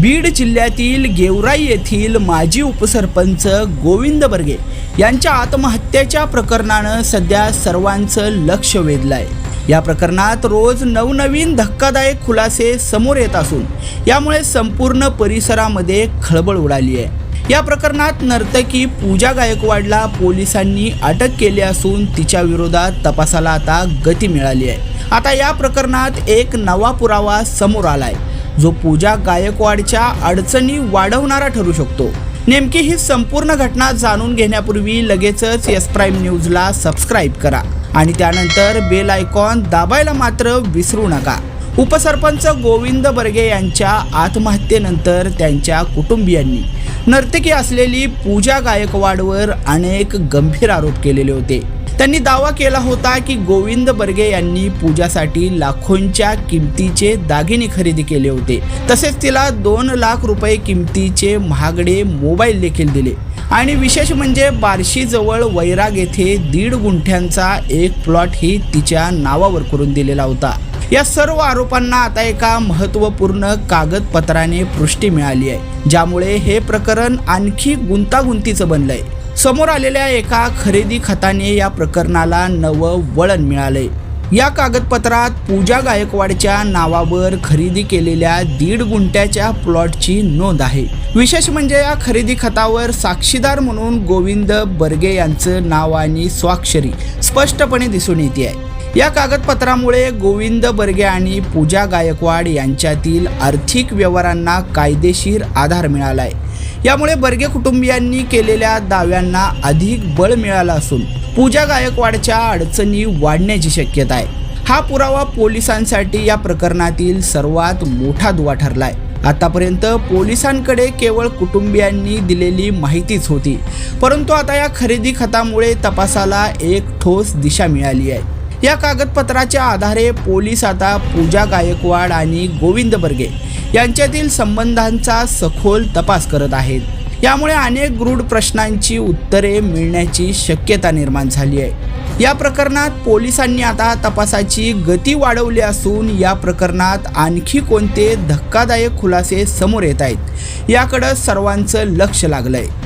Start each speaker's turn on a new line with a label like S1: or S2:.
S1: बीड जिल्ह्यातील गेवराई येथील माजी उपसरपंच गोविंद बर्गे यांच्या आत्महत्येच्या प्रकरणानं सध्या सर्वांचं लक्ष वेधलं आहे या प्रकरणात रोज नवनवीन धक्कादायक खुलासे समोर येत असून यामुळे संपूर्ण परिसरामध्ये खळबळ उडाली आहे. या प्रकरणात नर्तकी पूजा गायकवाडला पोलिसांनी अटक केली असून तिच्या विरोधात तपासाला आता गती मिळाली आहे. आता या प्रकरणात एक नवा पुरावा समोर आलाय. जो पूजा गायकवाडच्या अडचणी वाढवणारा ठरू शकतो. नेमकी ही संपूर्ण घटना जाणून घेण्यापूर्वी लगेचच एस प्राईम न्यूजला सबस्क्राईब करा आणि त्यानंतर बेल आयकॉन दाबायला मात्र विसरू नका. उपसरपंच गोविंद बर्गे यांच्या आत्महत्येनंतर त्यांच्या कुटुंबियांनी नर्तकी असलेली पूजा गायकवाडवर अनेक गंभीर आरोप केलेले होते. त्यांनी दावा केला होता की गोविंद बर्गे यांनी पूजासाठी लाखोंच्या किमतीचे दागिने खरेदी केले होते. तसेच तिला दोन लाख रुपये किमतीचे महागडे मोबाईल देखील दिले. आणि विशेष म्हणजे बार्शीजवळ वैराग येथे दीड गुंठ्यांचा एक प्लॉटही तिच्या नावावर करून दिलेला होता. या सर्व आरोपांना आता एका महत्त्वपूर्ण कागदपत्राने पुष्टी मिळाली आहे ज्यामुळे हे प्रकरण आणखी गुंतागुंतीचं बनलं आहे समोर आलेल्या एका खरेदी खताने या प्रकरणाला नवं वळण मिळाले या कागदपत्रात पूजा गायकवाडच्या नावावर खरेदी केलेल्या दीड गुंट्याच्या प्लॉटची नोंद आहे. विशेष म्हणजे या खरेदी खतावर साक्षीदार म्हणून गोविंद बर्गे यांचं नाव आणि स्वाक्षरी स्पष्टपणे दिसून येते आहे. या कागदपत्रामुळे गोविंद बर्गे आणि पूजा गायकवाड यांच्यातील आर्थिक व्यवहारांना कायदेशीर आधार मिळाला आहे यामुळे बर्गे कुटुंबियांनी केलेल्या दाव्यांना अधिक बळ मिळालं असून पूजा गायकवाडच्या अडचणी वाढण्याची शक्यता आहे. हा पुरावा पोलिसांसाठी या प्रकरणातील सर्वात मोठा दुवा ठरलाय. आतापर्यंत पोलिसांकडे केवळ कुटुंबियांनी दिलेली माहितीच होती. परंतु आता या खरेदी खतामुळे तपासाला एक ठोस दिशा मिळाली आहे. या कागदपत्राच्या आधारे पोलीस आता पूजा गायकवाड आणि गोविंद बर्गे यांच्यातील संबंधांचा सखोल तपास करत आहेत. यामुळे अनेक गृढ प्रश्नांची उत्तरे मिळण्याची शक्यता निर्माण झाली आहे. या प्रकरणात पोलिसांनी आता तपासाची गती वाढवली असून या प्रकरणात आणखी कोणते धक्कादायक खुलासे समोर येत आहेत याकडं सर्वांचं लक्ष लागलं आहे